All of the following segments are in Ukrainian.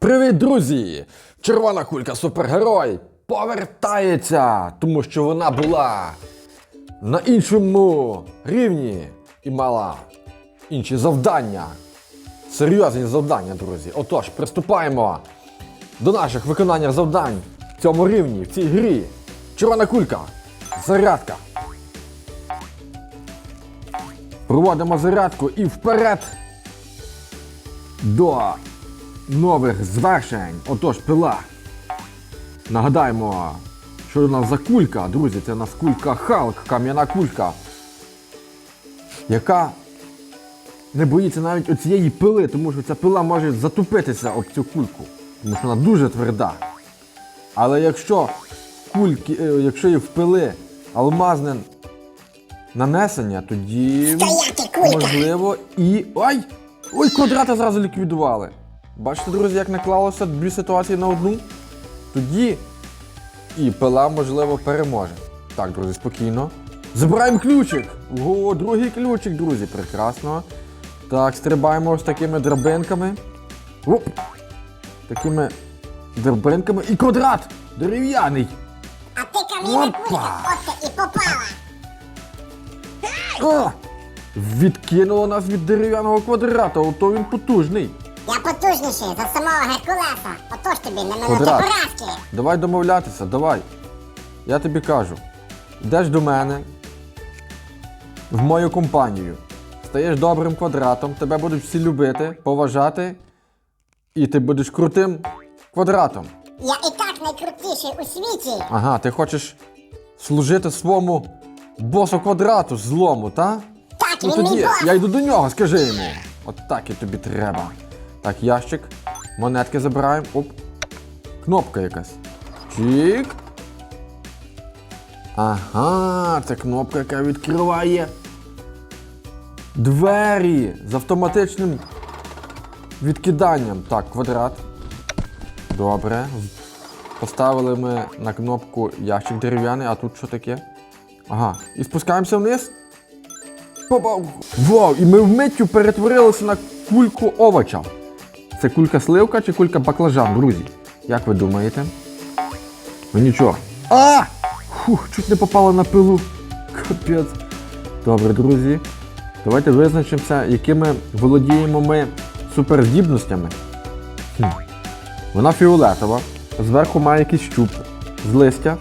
Привіт, друзі! Червона кулька супергерой повертається, тому що вона була на іншому рівні і мала інші завдання. Серйозні завдання, друзі. Отож, приступаємо до наших виконання завдань в цьому рівні, в цій грі. Червона кулька. Зарядка. Проводимо зарядку і вперед до нових звершень. Отож, пила. Нагадаємо, що у нас за кулька, друзі, це у нас кулька Халк, кам'яна кулька, яка не боїться навіть оцієї пили, тому що ця пила може затупитися об цю кульку, тому що вона дуже тверда. Але якщо кульки, е, якщо є в пили алмазне нанесення, тоді Стояти, можливо і. Ой! Ой, квадрата зразу ліквідували. Бачите, друзі, як наклалося дві ситуації на одну? Тоді і пила, можливо, переможе. Так, друзі, спокійно. Забираємо ключик! О, другий ключик, друзі, прекрасно. Так, стрибаємо ось такими драбинками. Оп! Такими драбинками. І квадрат! Дерев'яний! А ти кулька, і попала. О! Відкинуло нас від дерев'яного квадрата, ото він потужний. Я потужніший за самого Геркулеса. Отож тобі не минути Квадрат. поразки. Давай домовлятися, давай. Я тобі кажу. Йдеш до мене в мою компанію. Стаєш добрим квадратом, тебе будуть всі любити, поважати, і ти будеш крутим квадратом. Я і так найкрутіший у світі. Ага, ти хочеш служити своєму босу квадрату злому, та? Так, Ну він мій тоді бос. я йду до нього, скажи йому. От так і тобі треба. Так, ящик. Монетки забираємо. Оп. Кнопка якась. Чик. Ага, це кнопка, яка відкриває двері з автоматичним відкиданням. Так, квадрат. Добре. Поставили ми на кнопку ящик дерев'яний, а тут що таке? Ага. І спускаємося вниз. Попав. Вау! І ми вмиттю перетворилися на кульку овоча. Це кулька сливка чи кулька баклажан, друзі? Як ви думаєте? Ну нічого. А! Фух, чуть не попало на пилу. Капець. Добре, друзі. Давайте визначимося, якими володіємо ми суперздібностями. Хм. Вона фіолетова. Зверху має якийсь щуп з листя.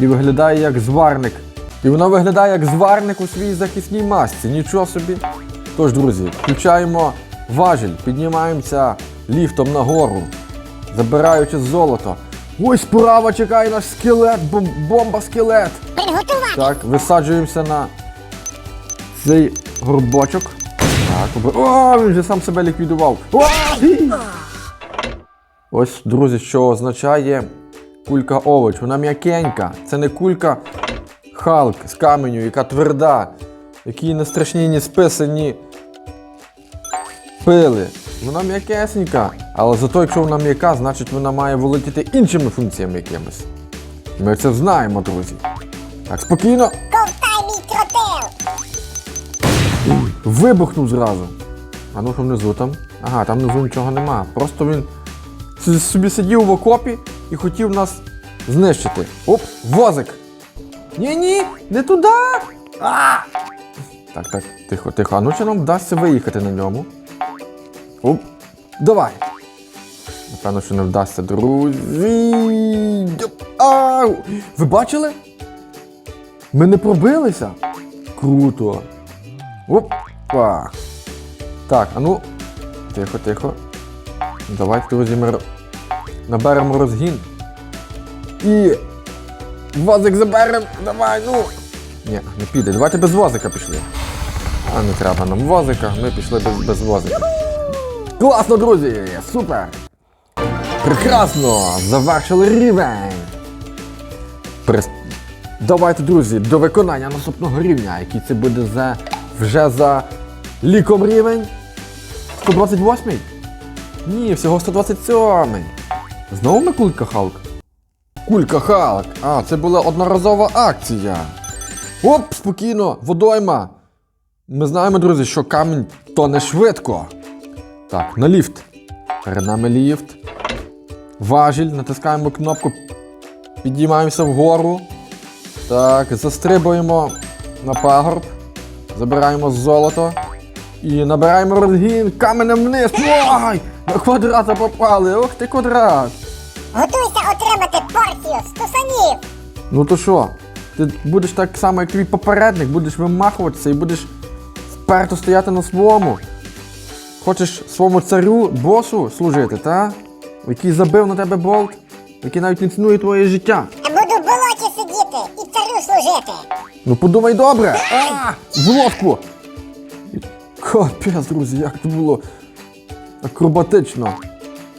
І виглядає як зварник. І вона виглядає як зварник у своїй захисній масці. Нічого собі. Тож, друзі, включаємо важіль, піднімаємося ліфтом нагору, забираючи золото. Ось справа чекає наш скелет, бом- бомба-скелет. Приготувати. Так, висаджуємося на цей горбочок. Так, обр- О, він вже сам себе ліквідував. О! Ось, друзі, що означає кулька овоч. Вона м'якенька. Це не кулька Халк з каменю, яка тверда, які не страшні ні списи, ні пили. Вона м'якесенька. Але зато, якщо вона м'яка, значить вона має володіти іншими функціями якимись. Ми це знаємо, друзі. Так, спокійно. Ковтай мій кротил. Вибухнув зразу. А ну що внизу там? Ага, там внизу нічого нема. Просто він собі сидів в окопі і хотів нас знищити. Оп, возик! Ні-ні, не туди! А! Так, так, тихо, тихо. А ну чи нам вдасться виїхати на ньому? Оп, давай! Напевно, що не вдасться, друзі. Ау! Ви бачили? Ми не пробилися? Круто! Опа! Так, а ну. Тихо, тихо. Давайте, друзі, ми наберемо розгін. І. Возик заберемо! Давай, ну! Ні, не піде. Давайте без возика пішли. А не треба нам возика, ми пішли без, без возика. Класно, друзі! Супер! Прекрасно! Завершили рівень! Прис- Давайте, друзі, до виконання наступного рівня, який це буде за вже за ліком рівень. 128-й? Ні, всього 127-й. Знову ми кулька Халк? Кулька Халк. А, це була одноразова акція. Оп, спокійно, водойма. Ми знаємо, друзі, що камінь тоне швидко. Так, на ліфт. Перед нами ліфт. Важіль, натискаємо кнопку, підіймаємося вгору. Так, застрибуємо на пагорб, забираємо золото і набираємо розгін каменем вниз. Ой! На квадрата попали! Ох ти квадрат! Готуйся отримати порцію стусанів. Ну то що? Ти будеш так само, як твій попередник, будеш вимахуватися і будеш вперто стояти на своєму. Хочеш своєму царю, босу служити, та? Який забив на тебе болт, який навіть не цінує твоє життя. Я буду в болоті сидіти і царю служити. Ну подумай добре! А! В лодку! Капець, друзі, як це було акробатично.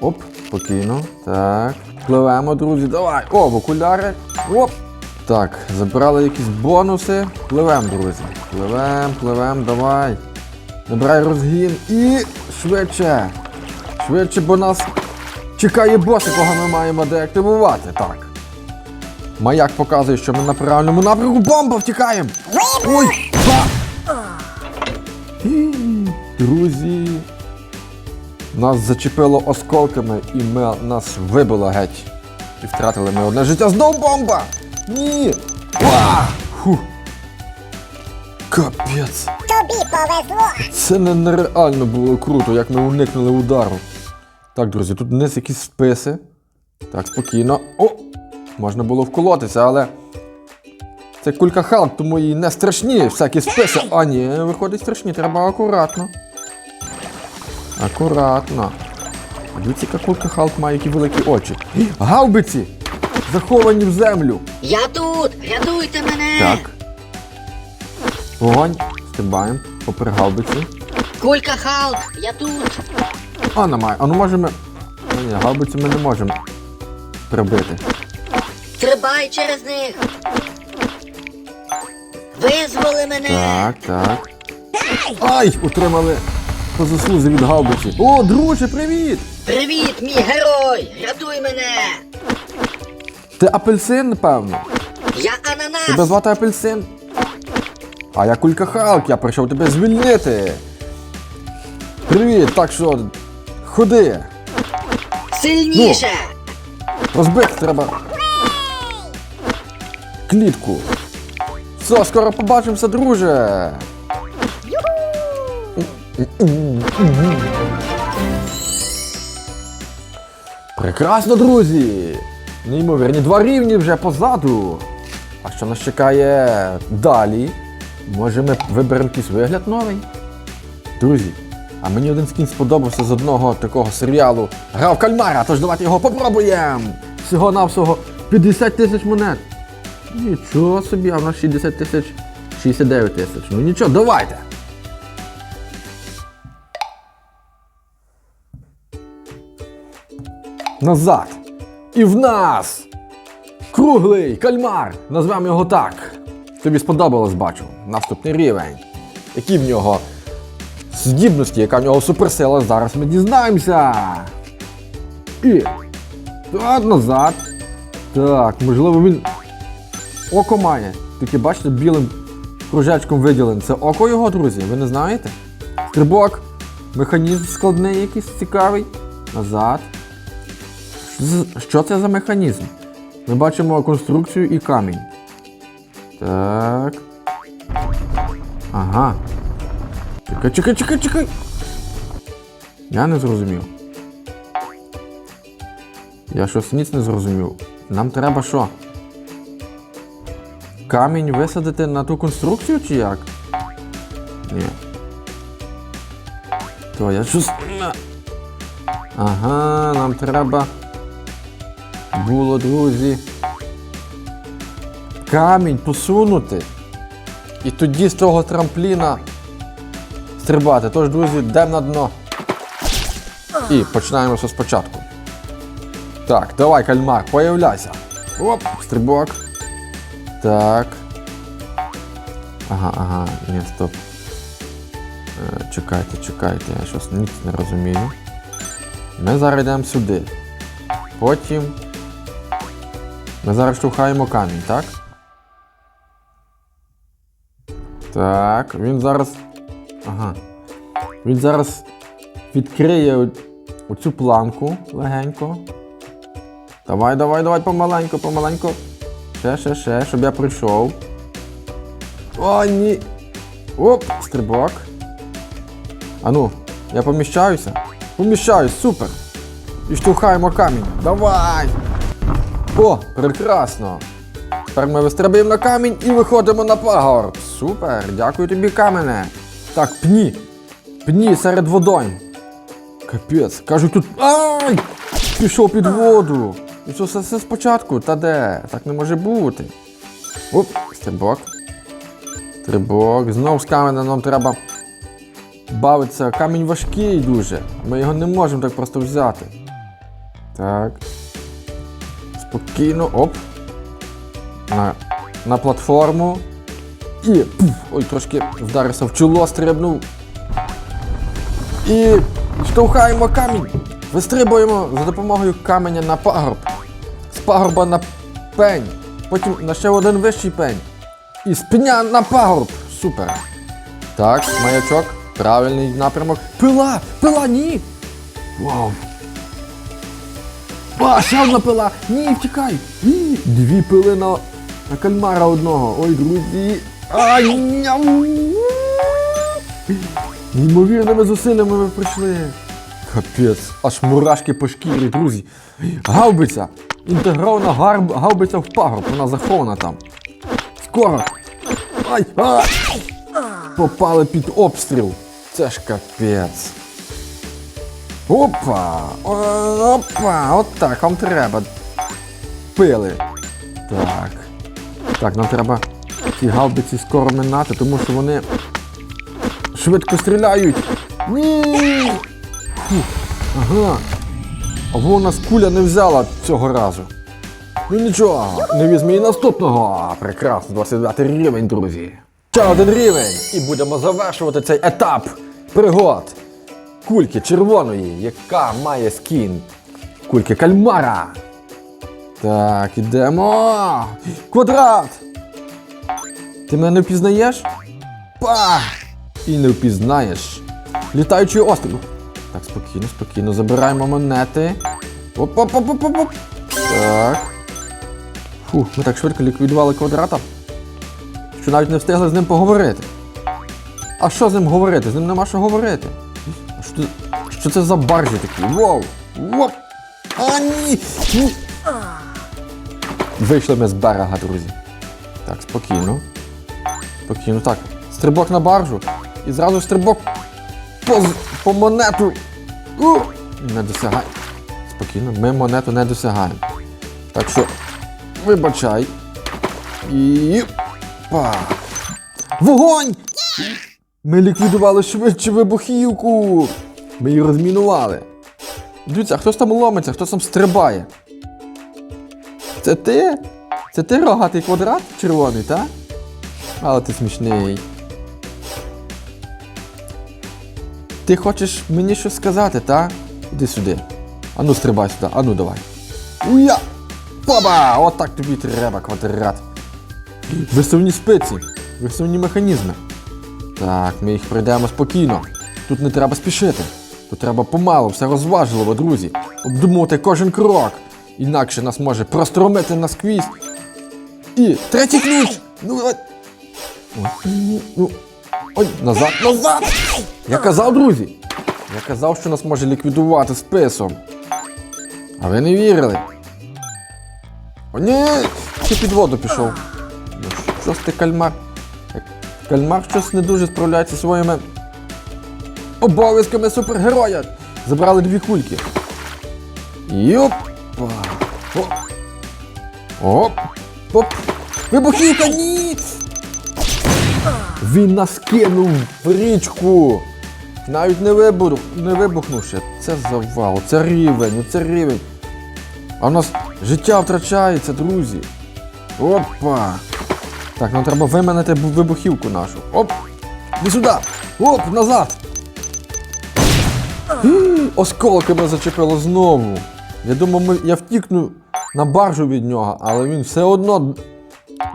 Оп, спокійно. Так. Пливемо, друзі, давай. О, в окуляри. Оп. Так, забрали якісь бонуси. Пливем, друзі. Пливем, пливем, давай. Набирай розгін і швидше. Швидше, бо нас чекає бос, якого ми маємо деактивувати. Так. Маяк показує, що ми на правильному напрямку. Бомба! Втікаємо! Ой! Друзі. Нас зачепило осколками і ми, нас вибило геть. І втратили ми одне життя. Знов бомба! Ні! Ба! Фу. Капець. Тобі повезло. Це не- нереально було круто, як ми уникнули удару. Так, друзі, тут вниз якісь списи. Так, спокійно. О! Можна було вколотися, але. Це кулька Халк, тому їй не страшні всякі списи. А ні, виходить страшні, треба акуратно. Акуратно. Дивіться, яка кулька Халк має які великі очі. Гаубиці! Заховані в землю. Я тут! Рятуйте мене! Так. Вогонь. Стрибаємо. Попри гаубиці. Кулька Халк! Я тут! А, немає. А ну можемо. Ну, ні, гаубиці ми не можемо прибити. Стрибай через них! Визволи мене! Так, так. Ай! Утримали по заслузі від гаубиці. О, друже, привіт! Привіт, мій герой! Рятуй мене! Ти апельсин, напевно? Я ананас! Тебе звати апельсин? А я кулька Халк, я прийшов тебе звільнити. Привіт, так що. Ходи. Сильніше! Розбити треба. Клітку. Все, скоро побачимося, друже. Прекрасно, друзі! Неймовірні два рівні вже позаду. А що нас чекає далі? Може ми виберемо якийсь вигляд новий? Друзі, а мені один скін сподобався з одного такого серіалу Грав кальмара, тож давайте його попробуємо! Всього-навсього 50 тисяч монет. Нічого собі, а в нас 60 тисяч 69 тисяч. Ну нічого, давайте! Назад! І в нас! Круглий кальмар! Назвемо його так. Тобі сподобалось, бачу. Наступний рівень. Які в нього здібності, яка в нього суперсила, зараз ми дізнаємося. І. Так, назад. Так, можливо, він око має. Тільки бачите, білим кружечком виділене. Це око його, друзі, ви не знаєте? Стрибок. Механізм складний якийсь цікавий. Назад. Що це за механізм? Ми бачимо конструкцію і камінь. Так. Ага. Чекай, чекай, чекай, чекай. Я не зрозумів. Я щось ніц не зрозумів. Нам треба що? Камінь висадити на ту конструкцію чи як? Ні. То я щось. Ага, нам треба. Було, друзі. Камінь посунути. І тоді з того трампліна стрибати. Тож, друзі, йдемо на дно. І починаємо все спочатку. Так, давай, кальмар, появляйся. Оп, стрибок. Так. Ага, ага, ні, стоп. Е, чекайте, чекайте, я щось ніц не розумію. Ми зараз йдемо сюди. Потім. Ми зараз штовхаємо камінь, так? Так, він зараз. Ага. Він зараз відкриє оцю планку легенько. Давай, давай, давай, помаленько, помаленько. Ще, ще, ще, щоб я прийшов. О, ні. Оп, стрибок. А ну, я поміщаюся? Поміщаюсь, супер. І штовхаємо камінь. Давай! О, прекрасно! Тепер ми вистрибуємо на камінь і виходимо на пагорб. Супер! Дякую тобі, камене. Так, пні. Пні серед водойм. Капець, кажуть тут. Ай! Пішов під воду. І що все, все спочатку? Та де? Так не може бути. Оп, стрибок. Стрибок. Знов з каменя нам треба бавитися. Камінь важкий дуже. Ми його не можемо так просто взяти. Так. Спокійно. Оп. На, на платформу. І. Пуф, ой, трошки вдарився в чоло, стрибнув. І штовхаємо камінь. Вистрибуємо за допомогою каменя на пагорб. З пагорба на пень. Потім на ще один вищий пень. І з пня на пагорб. Супер. Так, маячок. Правильний напрямок. Пила! Пила, ні! Вау! А, ще одна пила! Ні, втікай! Ні, Дві пили на, на кальмара одного. Ой, друзі! Ай, ням! Неймовірними зусиллями ми прийшли. Капець, аж мурашки по шкірі, друзі. Гаубиця! Інтегрована гарб... гаубиця в пагорб, вона захована там. Скоро! Ай! А! Попали під обстріл. Це ж капець. Опа! Опа! От так, вам треба. Пили. Так. Так, нам треба ці гаубиці скоро минати, тому що вони швидко стріляють. Ні! Ага. А вона нас куля не взяла цього разу. Ну нічого, не візьме і наступного. Прекрасно, 29 рівень, друзі. Ще один рівень. І будемо завершувати цей етап пригод. Кульки червоної, яка має скін. Кульки кальмара. Так, ідемо. Квадрат. Ти мене не впізнаєш? Па! І не впізнаєш. Літаючий острів. Так, спокійно, спокійно. Забираємо монети. Оп-оп-оп-оп-оп. Так. Фу, ми так швидко ліквідували квадрата, що навіть не встигли з ним поговорити. А що з ним говорити? З ним нема що говорити. А що, що це за баржі такі? Воу! Воп! А ні! Вийшли ми з берега, друзі. Так, спокійно. Спокійно. Так. Стрибок на баржу. І зразу стрибок по, по монету. У! Не досягай. Спокійно, ми монету не досягаємо. Так що, вибачай. І. Па. Вогонь! Ми ліквідували швидше вибухівку. Ми її розмінували. Дивіться, хтось там ломиться, хтось там стрибає. Це ти? Це ти рогатий квадрат червоний, так? Але ти смішний. Ти хочеш мені щось сказати, та? Іди сюди. Ану, стрибай сюди, ану давай. Уя! Баба! От так тобі треба, квадрат. Висувні спиці, висувні механізми. Так, ми їх пройдемо спокійно. Тут не треба спішити. Тут треба помалу, все розважливо, друзі. Обдумувати кожен крок. Інакше нас може простромити насквізь. І третій ключ! Ну, ой. Ну, ой, назад, назад! Я казав, друзі! Я казав, що нас може ліквідувати списом. А ви не вірили. О, ні! Ти під воду пішов. Ну, Щось ти кальмар. Кальмар щось не дуже справляється своїми обов'язками супергероя. Забрали дві кульки. Йопа. Оп. Оп. Оп. Вибухівка, ні! Він нас кинув в річку. Навіть не, вибух, не вибухнувши. Це завал, це рівень, це рівень. А в нас життя втрачається, друзі. Опа. Так, нам треба виманити вибухівку нашу. Оп! Іди сюди! Оп, назад! Осколками зачепило знову. Я думав, ми, я втікну на баржу від нього, але він все одно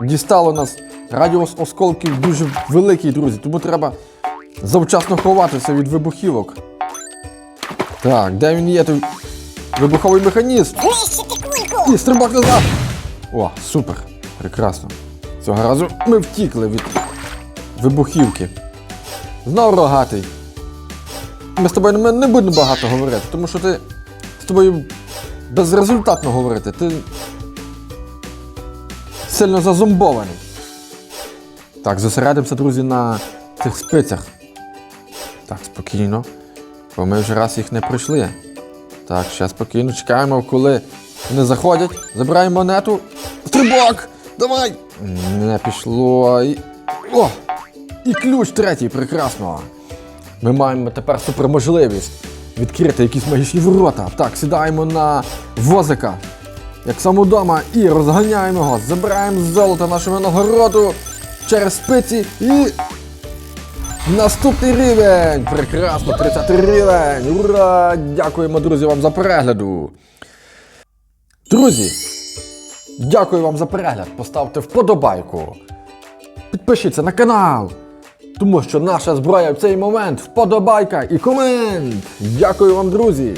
дістало нас. Радіус осколків дуже великий, друзі, тому треба завчасно ховатися від вибухівок. Так, де він є? Той вибуховий механізм. І стрибок назад. О, супер. Прекрасно. Цього разу ми втікли від вибухівки. Знову рогатий. Ми з тобою не будемо багато говорити, тому що ти з тобою безрезультатно говорити. Ти сильно зазомбований. Так, зосередимося, друзі, на цих спицях. Так, спокійно. Бо ми вже раз їх не пройшли. Так, ще спокійно чекаємо, коли вони заходять. Забираємо монету. Стрибок! Давай! Не пішло. І... О! І ключ третій, прекрасно. Ми маємо тепер суперможливість відкрити якісь магічні ворота. Так, сідаємо на возика, як сам удома, і розганяємо його. Забираємо золото нашого нагороду через спиці і. Наступний рівень! Прекрасно, 30 рівень! Ура! Дякуємо, друзі, вам за перегляду. Друзі, дякую вам за перегляд. Поставте вподобайку. Підпишіться на канал. Тому що наша зброя в цей момент вподобайка і комент. Дякую вам, друзі!